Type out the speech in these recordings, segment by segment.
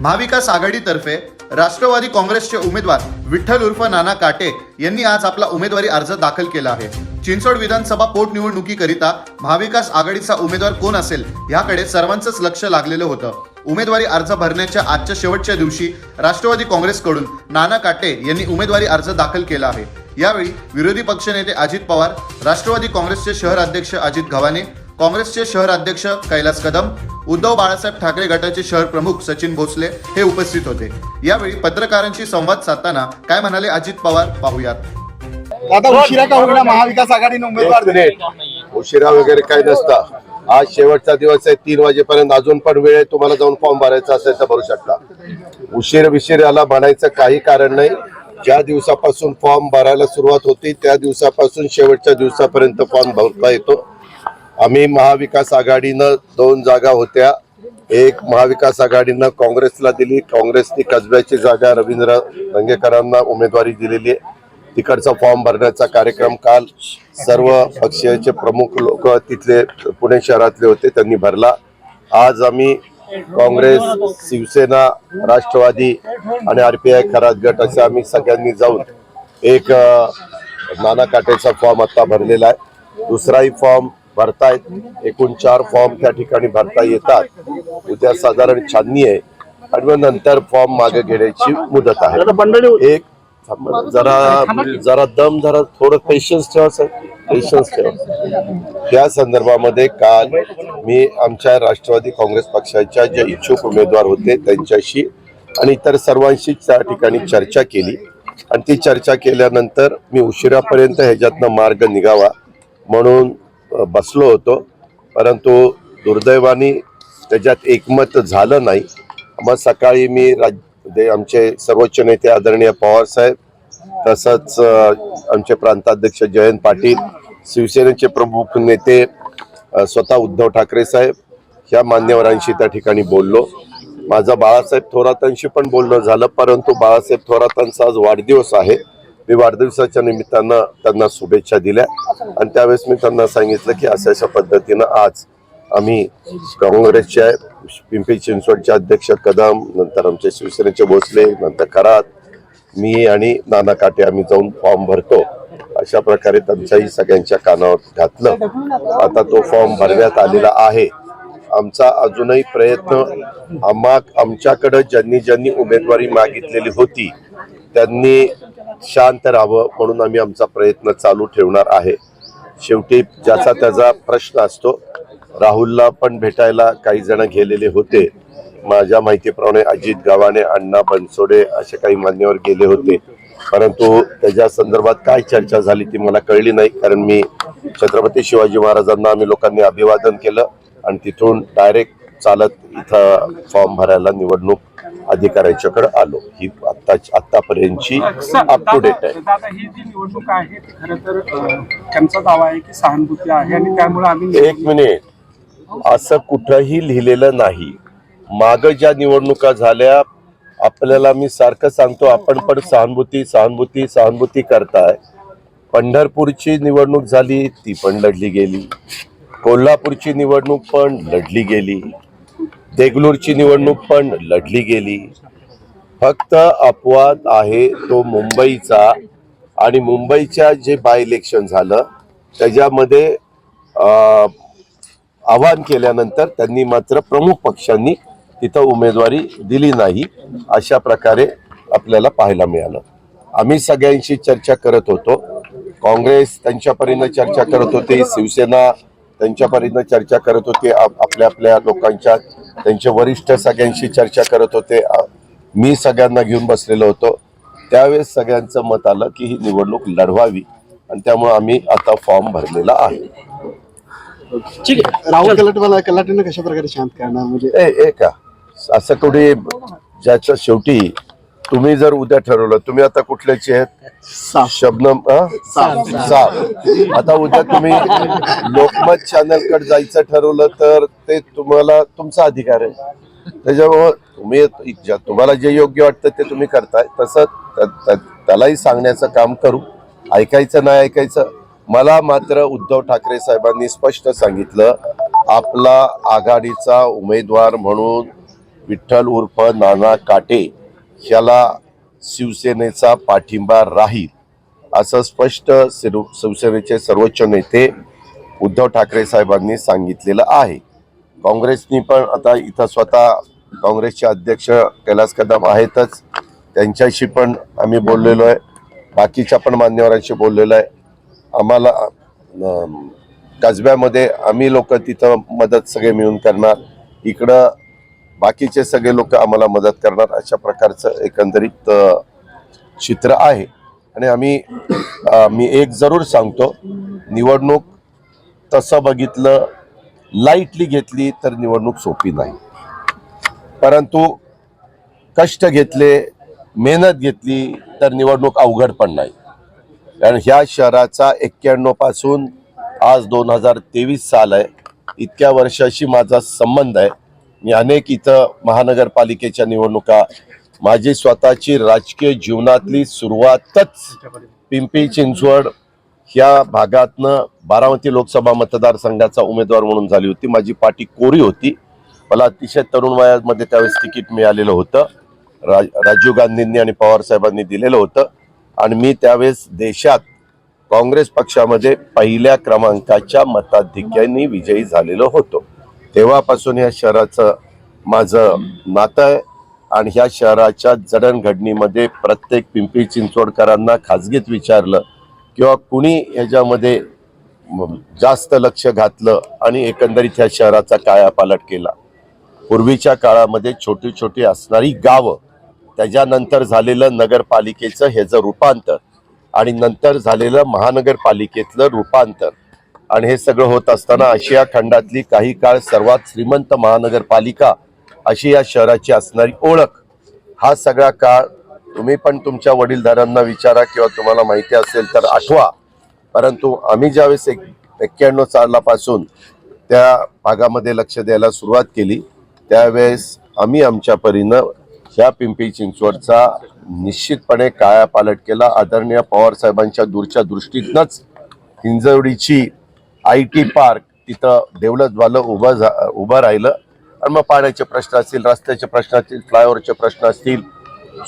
महाविकास आघाडीतर्फे राष्ट्रवादी काँग्रेसचे उमेदवार विठ्ठल उर्फ नाना काटे यांनी आज आपला उमेदवारी अर्ज दाखल केला आहे. चिंचवड विधानसभा पोटनिवडणुकीकरिता महाविकास आघाडीचा उमेदवार कोण असेल याकडे सर्वांचंच लक्ष लागलेलं होतं. उमेदवारी अर्ज भरण्याच्या आजच्या शेवटच्या दिवशी राष्ट्रवादी काँग्रेसकडून नाना काटे यांनी उमेदवारी अर्ज दाखल केला आहे. यावेळी विरोधी पक्षनेते अजित पवार राष्ट्रवादी काँग्रेसचे शहर अध्यक्ष अजित गव्हाणे काँग्रेसचे शहर अध्यक्ष कैलास कदम उद्धव बाळासाहेब ठाकरे गटाचे शहर प्रमुख सचिन भोसले हे उपस्थित होते. यावेळी पत्रकारांशी संवाद साधताना काय म्हणाले अजित पवार? पाहुयात. आता उशिरा का होईना महाविकास आघाडीने उमेदवार दिले? उशिरा वगैरे काही नसता. आज शेवटचा दिवस आहे तीन वाजेपर्यंत अजून पण वेळ आहे तुम्हाला जाऊन फॉर्म भरायचा असेल तर भरू शकता. उशीर विशीर याला म्हणायचं काही कारण नाही. ज्या दिवसापासून फॉर्म भरायला सुरुवात होती त्या दिवसापासून शेवटच्या दिवसापर्यंत फॉर्म भरता येतो. आम्ही महाविकास आघाडीनं दोन जागा होत्या. एक महाविकास आघाडीनं काँग्रेसला दिली. काँग्रेसनी कसब्याची जागा रवींद्र रंगेकरांना उमेदवारी दिलेली आहे. तिकडचा फॉर्म भरण्याचा कार्यक्रम काल सर्व पक्षाचे प्रमुख लोक तिथले पुणे शहरातले होते त्यांनी भरला. आज आम्ही काँग्रेस शिवसेना राष्ट्रवादी आणि आर पी खरात गट असे आम्ही सगळ्यांनी जाऊन एक नाना काटेचा फॉर्म आता भरलेला आहे. दुसराही फॉर्म भरतायत. एकूण चार फॉर्म त्या ठिकाणी भरता येतात. उद्या साधारण छाननी आहे. आणि मग नंतर फॉर्म मागे घेण्याची मुदत आहे. एक जरा जरा दम जरा थोडं पेशन्स ठेवा सर पेशन्स ठेवा. त्या संदर्भामध्ये काल मी आमच्या राष्ट्रवादी काँग्रेस पक्षाच्या जे इच्छुक उमेदवार होते त्यांच्याशी आणि इतर सर्वांशी त्या ठिकाणी चर्चा केली. आणि ती चर्चा केल्यानंतर मी उशिरापर्यंत ह्याच्यातनं मार्ग निघावा. म्हणून बसलो होतो. परंतु दुर्दैवाने त्याच्यात एकमत झालं नाही. मग सकाळी मी राज आमचे सर्वोच्च नेते आदरणीय पवार साहेब तसंच आमचे प्रांताध्यक्ष जयंत पाटील शिवसेनेचे प्रमुख नेते स्वतः उद्धव ठाकरे साहेब ह्या मान्यवरांशी त्या ठिकाणी बोललो. माझं बाळासाहेब थोरातांशी पण बोलणं झालं परंतु बाळासाहेब थोरातांचा आज वाढदिवस आहे. मी वाढदिवसाच्या निमित्तानं त्यांना शुभेच्छा दिल्या. आणि त्यावेळेस मी त्यांना सांगितलं की अशा अशा पद्धतीनं आज आम्ही काँग्रेसचे पिंपरी चिंचवडचे अध्यक्ष कदम नंतर आमचे शिवसेनेचे भोसले नंतर खरात मी आणि नाना काटे आम्ही जाऊन फॉर्म भरतो. अशा प्रकारे त्यांच्याही सगळ्यांच्या कानावर घातलं. आता तो फॉर्म भरण्यात आलेला आहे. आमचा अजूनही प्रयत्न आम्हा आमच्याकडं ज्यांनी ज्यांनी उमेदवारी मागितलेली होती त्यांनी शांत राहावं म्हणून आम्ही आमचा प्रयत्न चालू ठेवणार आहे. शेवटी ज्याचा त्याचा प्रश्न असतो. राहुलला पण भेटायला काही जण गेलेले होते. माझ्या माहितीप्रमाणे अजित गावाने अण्णा बनसोडे असे काही मान्यवर गेले होते. परंतु त्याच्या संदर्भात काय चर्चा झाली ती मला कळली नाही. कारण मी छत्रपती शिवाजी महाराजांना आम्ही लोकांनी अभिवादन केलं आणि तिथून डायरेक्ट चालत इथं फॉर्म भरायला निवडणूक अधिकाऱ्याच्याकडे आलो. ही आता आतापर्यंतची अप टू डेट आहे. दादा ही जी निवडणूक आहे ती खरं तर त्यांचा दावा आहे की सहानुभूती आहे आणि त्यामुळे आम्ही एक मिनिट असं कुठंही लिहिलेलं नाही. माग ज्या निवडणुका झाल्या आपल्याला मी सारखं सांगतो आपण पण सहानुभूती सहानुभूती सहानुभूती करताय. पंढरपूरची निवडणूक झाली ती पण लढली गेली. कोल्हापूरची निवडणूक पण लढली गेली. देगलूरची निवडणूक पण लढली गेली. फक्त अपवाद आहे तो मुंबईचा आणि मुंबईच्या जे बाय इलेक्शन झालं त्याच्यामध्ये आव्हान आवाहन केल्यानंतर त्यांनी मात्र प्रमुख पक्षांनी तिथं उमेदवारी दिली नाही अशा प्रकारे आपल्याला पाहायला मिळालं. आम्ही सगळ्यांशी चर्चा करत होतो. काँग्रेस त्यांच्या परीनं चर्चा करत होते शिवसेना त्यांच्या परीनं चर्चा करत होते आप- आपल्या आपल्या लोकांच्या त्यांचे वरिष्ठ सगळ्यांशी चर्चा करत होते. मी सगळ्यांना घेऊन बसलेलो होतो. त्यावेळेस सगळ्यांचं मत आलं की ही निवडणूक लढवावी आणि त्यामुळे आम्ही आता फॉर्म भरलेला आहे. राहुल कलाटेला कलाटेने कशा प्रकारे शांत करणार? म्हणजे ए ए का? असं कुठे ज्याच्या शेवटी तुम्ही जर उद्या ठरवलं तुम्ही आता कुठल्याचे आहेत? शबनम? साफ आता उद्या तुम्ही लोकमत चॅनलकडे जायचं ठरवलं तर ते तुम्हाला तुमचा अधिकार आहे. त्याच्यामुळं तुम्ही तुम्हाला जे योग्य वाटतं ते तुम्ही करताय. तसं त्या- त्या- त्यालाही सांगण्याचं काम करू. ऐकायचं नाही ऐकायचं. मला मात्र उद्धव ठाकरे साहेबांनी स्पष्ट सांगितलं आपला आघाडीचा उमेदवार म्हणून विठ्ठल उर्फ नाना काटे ह्याला शिवसेनेचा पाठिंबा राहील असं स्पष्ट शिव- शिवसेनेचे सर्वोच्च नेते उद्धव ठाकरे साहेबांनी सांगितलेलं आहे. काँग्रेसनी पण आता इथं स्वतः काँग्रेसचे अध्यक्ष कैलास कदम आहेतच. त्यांच्याशी पण आम्ही बोललेलो आहे. बाकीच्या पण मान्यवरांशी बोललेलो आहे. आम्हाला कसब्यामध्ये आम्ही लोक तिथं मदत सगळे मिळून करणार. इकडं बाकीचे सगळे लोक आम्हाला मदत करणार अशा प्रकारचं एकंदरीत चित्र आहे. आणि आम्ही मी एक जरूर सांगतो निवडणूक तसं बघितलं लाईटली घेतली तर निवडणूक सोपी नाही. परंतु कष्ट घेतले मेहनत घेतली तर निवडणूक अवघड पण नाही. कारण ह्या शहराचा एक्क्याण्णवपासून आज दोन हजार तेवीस साल आहे. इतक्या वर्षाशी माझा संबंध आहे. मी अनेक इथं महानगरपालिकेच्या निवडणुका माझी स्वतःची राजकीय जीवनातली सुरुवातच पिंपरी चिंचवड ह्या भागातनं बारामती लोकसभा मतदारसंघाचा उमेदवार म्हणून झाली होती. माझी पाठी कोरी होती. मला अतिशय तरुण वयामध्ये त्यावेळेस तिकीट मिळालेलं होतं. राज राजीव गांधींनी आणि पवारसाहेबांनी दिलेलं होतं. आणि मी त्यावेळेस देशात काँग्रेस पक्षामध्ये पहिल्या क्रमांकाच्या मताधिक्यांनी विजयी झालेलो होतो. तेव्हापासून या शहराचं माझं नातं आहे. आणि ह्या शहराच्या जडणघडणीमध्ये प्रत्येक पिंपरी चिंचवडकरांना खाजगीत विचारलं किंवा कुणी ह्याच्यामध्ये जास्त लक्ष घातलं आणि एकंदरीत ह्या शहराचा कायापालट केला. पूर्वीच्या काळामध्ये छोटी छोटी असणारी गावं त्याच्यानंतर झालेलं नगरपालिकेचं ह्याचं रूपांतर आणि नंतर झालेलं महानगरपालिकेतलं रूपांतर. आणि हे सगळं होत असताना आशिया खंडातली काही काळ सर्वात श्रीमंत महानगरपालिका अशी या शहराची असणारी ओळख. हा सगळा काळ तुम्ही पण तुमच्या वडीलधारांना विचारा किंवा तुम्हाला माहिती असेल तर आठवा. परंतु आम्ही ज्यावेळेस एक एक्क्याण्णव सालापासून त्या भागामध्ये लक्ष द्यायला सुरुवात केली त्यावेळेस आम्ही आमच्या परीनं ह्या पिंपरी चिंचवडचा निश्चितपणे कायापालट केला. आदरणीय पवार साहेबांच्या दूरच्या दृष्टीतनंच हिंजवडीची आय टी पार्क तिथं डेव्हलप झालं उभं झा उभं राहिलं. आणि मग पाण्याचे प्रश्न असतील रस्त्याचे प्रश्न असतील फ्लायओव्हरचे प्रश्न असतील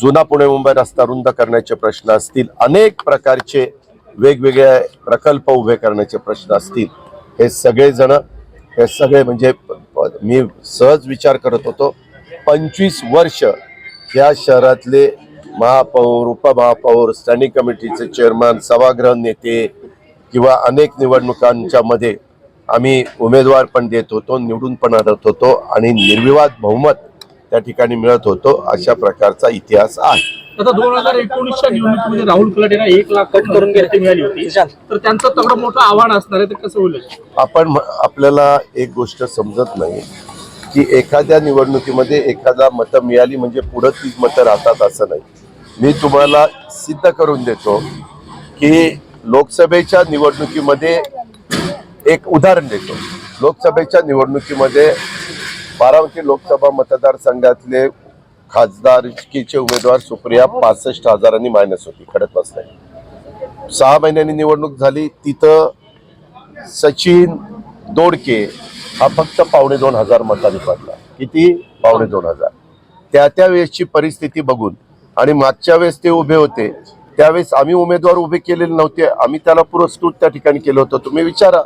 जुना पुणे मुंबई रस्ता रुंद करण्याचे प्रश्न असतील अनेक प्रकारचे वेगवेगळे प्रकल्प उभे करण्याचे प्रश्न असतील. हे सगळेजण हे सगळे म्हणजे मी सहज विचार करत होतो पंचवीस वर्ष या शहरातले महापौर उपमहापौर स्टँडिंग कमिटीचे चेअरमन सभागृह नेते किंवा अनेक निवडणुकांच्या मध्ये आम्ही उमेदवार पण देत होतो निवडून पण आणत होतो आणि निर्विवाद बहुमत त्या ठिकाणी मिळत होतो अशा प्रकारचा इतिहास आहे. आता दोन हजार एकोणीसच्या निवडणुकीमध्ये राहुल कलाटेला एक लाख कट करून घेतली मिळाली होती. तर त्यांचं तेवढं मोठं आव्हान असणार आहे ते कसं होईल? आपण आपल्याला एक गोष्ट समजत नाही की एखाद्या निवडणुकीमध्ये एखादा मतं मिळाली म्हणजे पुढं तीच मतं राहतात असं नाही. मी तुम्हाला सिद्ध करून देतो की लोकसभेच्या निवडणुकीमध्ये एक उदाहरण देतो. लोकसभेच्या निवडणुकीमध्ये बारामती लोकसभा मतदारसंघातले खासदारकीचे उमेदवार सुप्रिया पासष्ट हजारांनी मायनस होती खडत बसले. सहा महिन्यांनी निवडणूक झाली तिथं सचिन दोडके हा फक्त पावणे दोन हजार मतांनी पडला. किती? पावणे दोन हजार. त्या त्या वेळेसची परिस्थिती बघून आणि मागच्या वेळेस ते उभे होते त्यावेळेस आम्ही उमेदवार उभे केलेले नव्हते. आम्ही त्याला पुरस्कृत त्या ठिकाणी केलं होतं. तुम्ही विचारा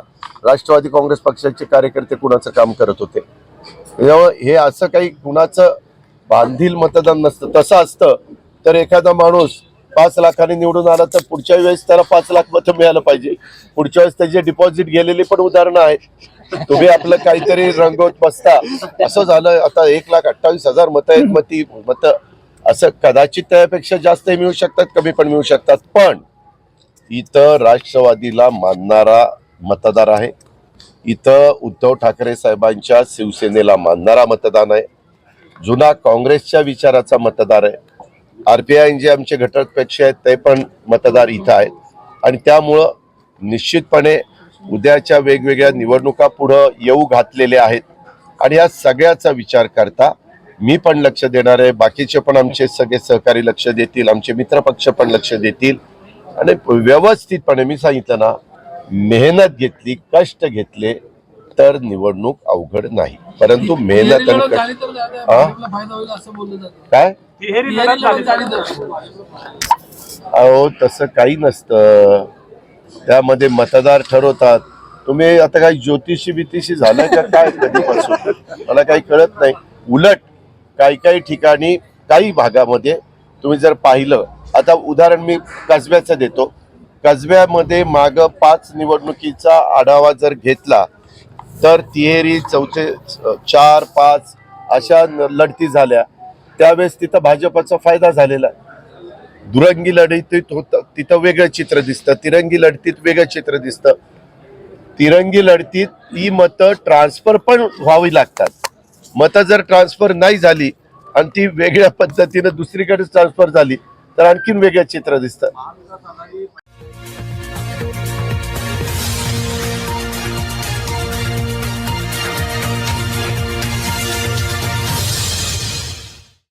राष्ट्रवादी काँग्रेस पक्षाचे कार्यकर्ते कुणाचं काम करत होते. हे असं काही कुणाचं बांधील मतदान नसतं. तसं असतं तर एखादा माणूस पाच लाखाने निवडून आला तर पुढच्या वेळेस त्याला पाच लाख मतं मिळालं पाहिजे. पुढच्या वेळेस त्याचे डिपॉझिट गेलेली पण उदाहरणं आहेत. तुम्ही आपलं काहीतरी रंगवत बसता. असं झालं. आता एक लाख अठ्ठावीस हजार मतं आहेत. मग ती मतं असं कदाचित त्यापेक्षा जास्त मिळू शकतात कमी पण मिळू शकतात. पण इथं राष्ट्रवादीला मानणारा मतदार आहे. इथं उद्धव ठाकरे साहेबांच्या शिवसेनेला मानणारा मतदान आहे. जुना काँग्रेसच्या विचाराचा मतदार आहे. आर पी आय जे आमचे घटक पक्ष आहेत ते पण मतदार इथं आहेत. आणि त्यामुळं निश्चितपणे उद्याच्या वेगवेगळ्या निवडणुका पुढं येऊ घातलेल्या आहेत. आणि या सगळ्याचा विचार करता मी पण लक्ष देणार आहे. बाकीचे पण आमचे सगळे सहकारी लक्ष देतील. आमचे मित्रपक्ष पण लक्ष देतील. आणि व्यवस्थितपणे मी सांगितलं ना मेहनत घेतली कष्ट घेतले तर निवडणूक अवघड नाही. परंतु मेहनत आणि कष्ट-? काय? अहो तसं काही नसतं. त्यामध्ये मतदार ठरवतात. तुम्ही आता काही ज्योतिषी बितिषी झालं का काय कधीपासून? मला काही कळत नाही. उलट काही काही ठिकाणी काही भागामध्ये तुम्ही जर पाहिलं आता उदाहरण मी कसब्याचं देतो. कसब्यामध्ये माग पाच निवडणुकीचा आढावा जर घेतला तर तिहेरी चौथे चार पाच अशा लढती झाल्या. त्यावेळेस तिथं भाजपचा फायदा झालेला. दुरंगी लढतीत होत तिथं वेगळं चित्र दिसतं. तिरंगी लढतीत वेगळं चित्र दिसतं. तिरंगी लढतीत ही मतं ट्रान्सफर पण व्हावी लागतात. मतं जर ट्रान्सफर नाही झाली आणि ती वेगळ्या पद्धतीनं दुसरीकडे ट्रान्सफर झाली तर आणखीन वेगळं चित्र दिसतं.